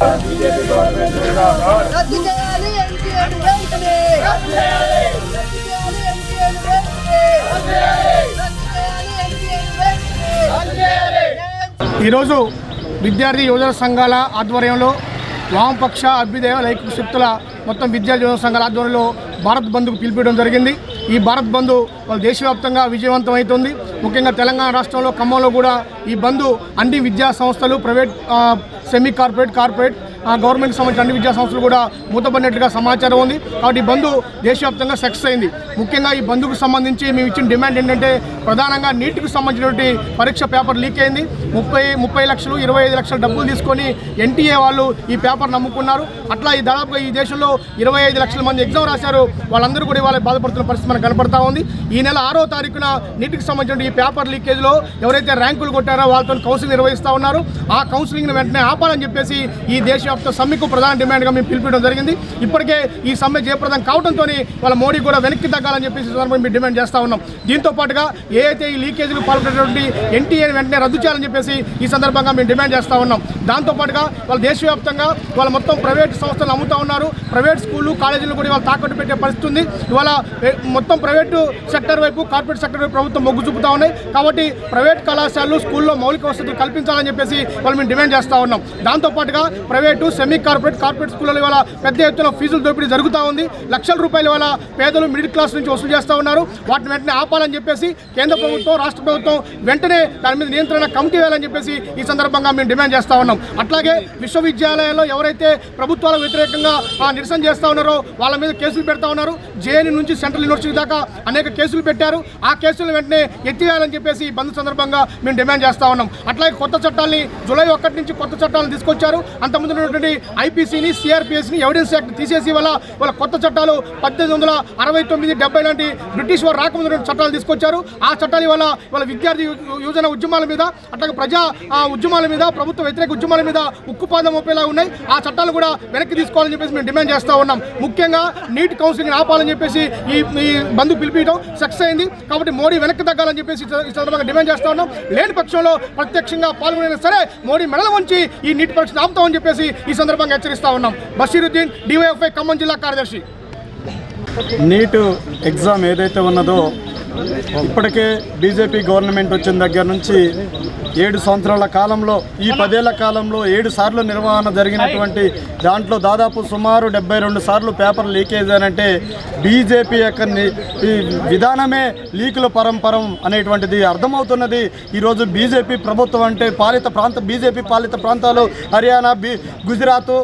రద్దు చేయాలి ఎన్టీఆర్ వెంటనే రద్దు చేయాలి ఎన్టీఆర్ వెంటనే రద్దు చేయాలి ఎన్టీఆర్ వెంటనే ఈరోజు విద్యార్థి యువజన సంఘాల ఆధ్వర్యంలో వామపక్ష అభ్యుదయ లైక్ శక్తుల మొత్తం విద్యార్థి యువజన సంఘాల ఆధ్వర్యంలో భారత్ బంద్కు పిలిపించడం జరిగింది. ఈ భారత్ బంద్ దేశవ్యాప్తంగా విజయవంతం అవుతుంది ముఖ్యంగా తెలంగాణ రాష్ట్రంలో ఖమ్మంలో కూడా ఈ బంధు అన్ని విద్యా సంస్థలు ప్రైవేట్ సెమీ కార్పొరేట్ కార్పొరేట్ ఆ, గవర్నమెంట్కి సంబంధించిన అన్ని విద్యా సంస్థలు కూడా మూతపడినట్లుగా సమాచారం ఉంది. కాబట్టి ఈ బంధు దేశవ్యాప్తంగా సక్సెస్ అయింది. ముఖ్యంగా ఈ బంద్కు సంబంధించి మేము ఇచ్చిన డిమాండ్ ఏంటంటే ప్రధానంగా నీటికి సంబంధించినటువంటి పరీక్ష పేపర్ లీక్ అయింది. ముప్పై ముప్పై లక్షలు ఇరవై ఐదు లక్షల డబ్బులు తీసుకొని ఎన్టీఏ వాళ్ళు ఈ పేపర్ నమ్ముకున్నారు. అట్లా ఈ దాదాపుగా ఈ దేశంలో ఇరవై ఐదు లక్షల మంది ఎగ్జామ్ రాశారు. వాళ్ళందరూ కూడా ఇవాళ బాధపడుతున్న పరిస్థితి మనకు కనపడతా ఉంది. ఈ నెల ఆరో తారీఖున నీటికి సంబంధించిన ఈ పేపర్ లీకేజ్లో ఎవరైతే ర్యాంకులు కొట్టారో వాళ్ళతో కౌన్సిలింగ్ నిర్వహిస్తూ ఉన్నారు. ఆ కౌన్సిలింగ్ వెంటనే ఆపాలని చెప్పేసి ఈ దేశవ్యాప్త సమ్మెకు ప్రధాన డిమాండ్గా మేము పిలిపించడం జరిగింది. ఇప్పటికే ఈ సమ్మె జయప్రదం కావడంతో వాళ్ళ మోడీ కూడా వెనక్కి తగ్గ తగ్గాలని చెప్పేసి సందర్భంగా మేము డిమాండ్ చేస్తా ఉన్నాం. దీంతో పాటుగా ఏ అయితే ఈ లీకేజీలు పాల్పడేటువంటి ఎన్టీఏని వెంటనే రద్దు చేయాలని చెప్పేసి ఈ సందర్భంగా మేము డిమాండ్ చేస్తూ ఉన్నాం. దాంతోపాటుగా వాళ్ళు వాళ్ళ దేశవ్యాప్తంగా వాళ్ళ మొత్తం ప్రైవేట్ సంస్థలు అమ్ముతా ఉన్నారు. ప్రైవేట్ స్కూళ్ళు కాలేజీలు కూడా ఇవాళ తాకట్టు పెట్టే పరిస్థితి ఉంది. ఇవాళ మొత్తం ప్రైవేటు సెక్టర్ వైపు కార్పొరేట్ సెక్టర్ వైపు ప్రభుత్వం మొగ్గు చూపుతా ఉన్నాయి. కాబట్టి ప్రైవేట్ కళాశాలలు స్కూల్లో మౌలిక వసతులు కల్పించాలని చెప్పేసి వాళ్ళు మేము డిమాండ్ చేస్తా ఉన్నాం. దాంతో పాటుగా ప్రైవేటు సెమీ కార్పొరేట్ కార్పొరేట్ స్కూళ్ళలో ఇవాళ పెద్ద ఎత్తున ఫీజులు దోపిడీ జరుగుతూ ఉంది. లక్షల రూపాయలు ఇవాళ పేదలు మిడిల్ క్లాస్ నుంచి వసూలు చేస్తూ ఉన్నారు. వాటిని వెంటనే ఆపాలని చెప్పేసి కేంద్ర ప్రభుత్వం రాష్ట్ర ప్రభుత్వం వెంటనే దాని మీద నియంత్రణ కమిటీ వేయాలని చెప్పేసి ఈ సందర్భంగా మేము డిమాండ్ చేస్తా ఉన్నాం. అట్లాగే విశ్వవిద్యాలయాల్లో ఎవరైతే ప్రభుత్వాలకు వ్యతిరేకంగా ఆ, నిరసన చేస్తూ ఉన్నారో వాళ్ళ మీద కేసులు పెడతా ఉన్నారు. జేఎన్ నుంచి సెంట్రల్ యూనివర్సిటీ దాకా అనేక కేసులు పెట్టారు. ఆ కేసులను వెంటనే ఎత్తివేయాలని చెప్పేసి ఈ బంద్ సందర్భంగా మేము డిమాండ్ చేస్తా ఉన్నాం. అట్లాగే కొత్త చట్టాలని జూలై ఒకటి నుంచి కొత్త చట్టాలను తీసుకొచ్చారు. అంతకుముందు ఉన్నటువంటి ఐపీసీని సిఆర్పిఎస్ని ఎవిడెన్స్ యాక్ట్ తీసేసి వల్ల వాళ్ళ కొత్త చట్టాలు పద్దెనిమిది వందల అరవై తొమ్మిది డెబ్బై లాంటి బ్రిటిష్ వారు రాకముందు చట్టాలు తీసుకొచ్చారు. ఆ చట్టాల వల్ల వాళ్ళ విద్యార్థి యు- యువజన ఉద్యమాల మీద అట్లాగే ప్రజా ఆ, ఉద్యమాల మీద ప్రభుత్వ వ్యతిరేక ఉద్యమాల మీద ఉక్కుపాదం ఒప్పేలా ఉన్నాయి. ఆ చట్టాలు కూడా వెనక్కి తీసుకోవాలని చెప్పేసి మేము డిమాండ్ చేస్తూ ఉన్నాం. ముఖ్యంగా నీట్ కౌన్సిలింగ్ ఆపాలని చెప్పేసి ఈ ఈ బంధు పిలిపించడం సక్సెస్ అయింది. కాబట్టి మోడీ వెనక్కి తగ్గాలని చెప్పేసి ఈ సందర్భంగా డిమాండ్ చేస్తూ ఉన్నాం. లేని పక్షంలో ప్రత్యక్షంగా పాల్గొనైనా సరే మోడీ మెడల వంచి ఈ నీటి పరీక్షను ఆపుతామని చెప్పేసి ఈ సందర్భంగా హెచ్చరిస్తా ఉన్నాం. బషీరుద్దీన్ డివైఎఫ్ఐ ఖమ్మం జిల్లా కార్యదర్శి. నీటు ఎగ్జామ్ ఏదైతే ఉన్నదో ఇప్పటికే బీజేపీ గవర్నమెంట్ వచ్చిన దగ్గర నుంచి ఏడు సంవత్సరాల కాలంలో ఈ పదేళ్ళ కాలంలో ఏడు సార్లు నిర్వహణ జరిగినటువంటి దాంట్లో దాదాపు సుమారు డెబ్బై రెండు సార్లు పేపర్ లీకేజ్ అనంటే బీజేపీ యొక్క ఈ విధానమే లీకుల పరంపరం అనేటువంటిది అర్థమవుతున్నది. ఈరోజు బీజేపీ ప్రభుత్వం అంటే పాలిత ప్రాంత బీజేపీ పాలిత ప్రాంతాలు హర్యానా బీ గుజరాత్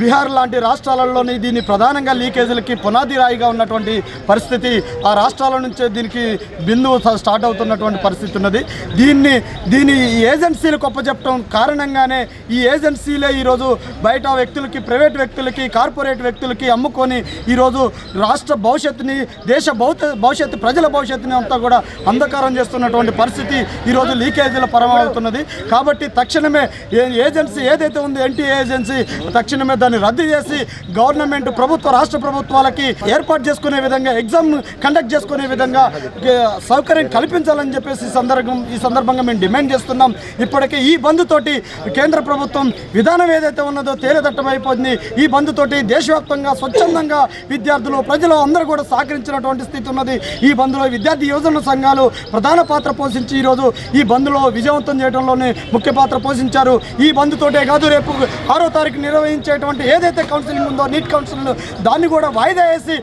బీహార్ లాంటి రాష్ట్రాలలోని దీన్ని ప్రధానంగా లీకేజీలకి పునాది రాయిగా ఉన్నటువంటి పరిస్థితి ఆ రాష్ట్రాల నుంచే దీనికి బిందువు స్టార్ట్ అవుతున్నటువంటి పరిస్థితి ఉన్నది. దీన్ని దీని ఈ గొప్పచెప్పడం కారణంగానే ఈ ఏజెన్సీలే ఈరోజు బయట వ్యక్తులకి ప్రైవేట్ వ్యక్తులకి కార్పొరేట్ వ్యక్తులకి అమ్ముకొని ఈరోజు రాష్ట్ర భవిష్యత్తుని దేశ భౌత భవిష్యత్తు ప్రజల భవిష్యత్తుని అంతా కూడా అంధకారం చేస్తున్నటువంటి పరిస్థితి ఈరోజు లీకేజీల పరమవుతున్నది. కాబట్టి తక్షణమే ఏ ఏజెన్సీ ఏదైతే ఉందో ఎన్టీ ఏజెన్సీ తక్షణమే దాన్ని రద్దు చేసి గవర్నమెంట్ ప్రభుత్వ రాష్ట్ర ప్రభుత్వాలకి ఏర్పాటు చేసుకునే విధంగా ఎగ్జామ్ కండక్ట్ చేసుకునే విధంగా సౌకర్యం కల్పించాలని చెప్పేసి సందర్భం ఈ సందర్భంగా మేము డిమాండ్ చేస్తున్నాం. ఇప్పటికే ఈ బంద్ తోటి కేంద్ర ప్రభుత్వం విధానం ఏదైతే ఉన్నదో తేలిదట్టమైపోతుంది ఈ బంద్ తోటి దేశవ్యాప్తంగా స్వచ్ఛందంగా విద్యార్థులు ప్రజలు అందరూ కూడా సహకరించినటువంటి స్థితి ఉన్నది. ఈ బంద్లో విద్యార్థి యువజన సంఘాలు ప్రధాన పాత్ర పోషించి ఈరోజు ఈ బంద్లో విజయవంతం చేయడంలోనే ముఖ్య పాత్ర పోషించారు. ఈ బంద్ తోటే కాదు రేపు ఆరో తారీఖు నిర్వహించేటువంటి ఏదైతే కౌన్సిలింగ్ ఉందో నీట్ కౌన్సిలింగ్ దాన్ని కూడా వాయిదా వేసి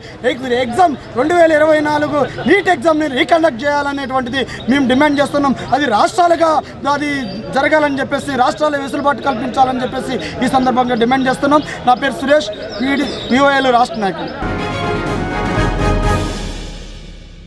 ఎగ్జామ్ రెండు వేల ఇరవై నాలుగు నీట్ ఎగ్జామ్ని రీకండక్ట్ చేయాలనేటువంటిది మేము డిమాండ్ చేస్తున్నాం. అది రాష్ట్రాలుగా అది జరగాలని చెప్పేసి రాష్ట్రాల వెసులుబాటు కల్పించాలని చెప్పేసి ఈ సందర్భంగా డిమాండ్ చేస్తున్నాం. నా పేరు సురేష్ పీడి పిఓఏలు రాష్ట్ర నాయకులు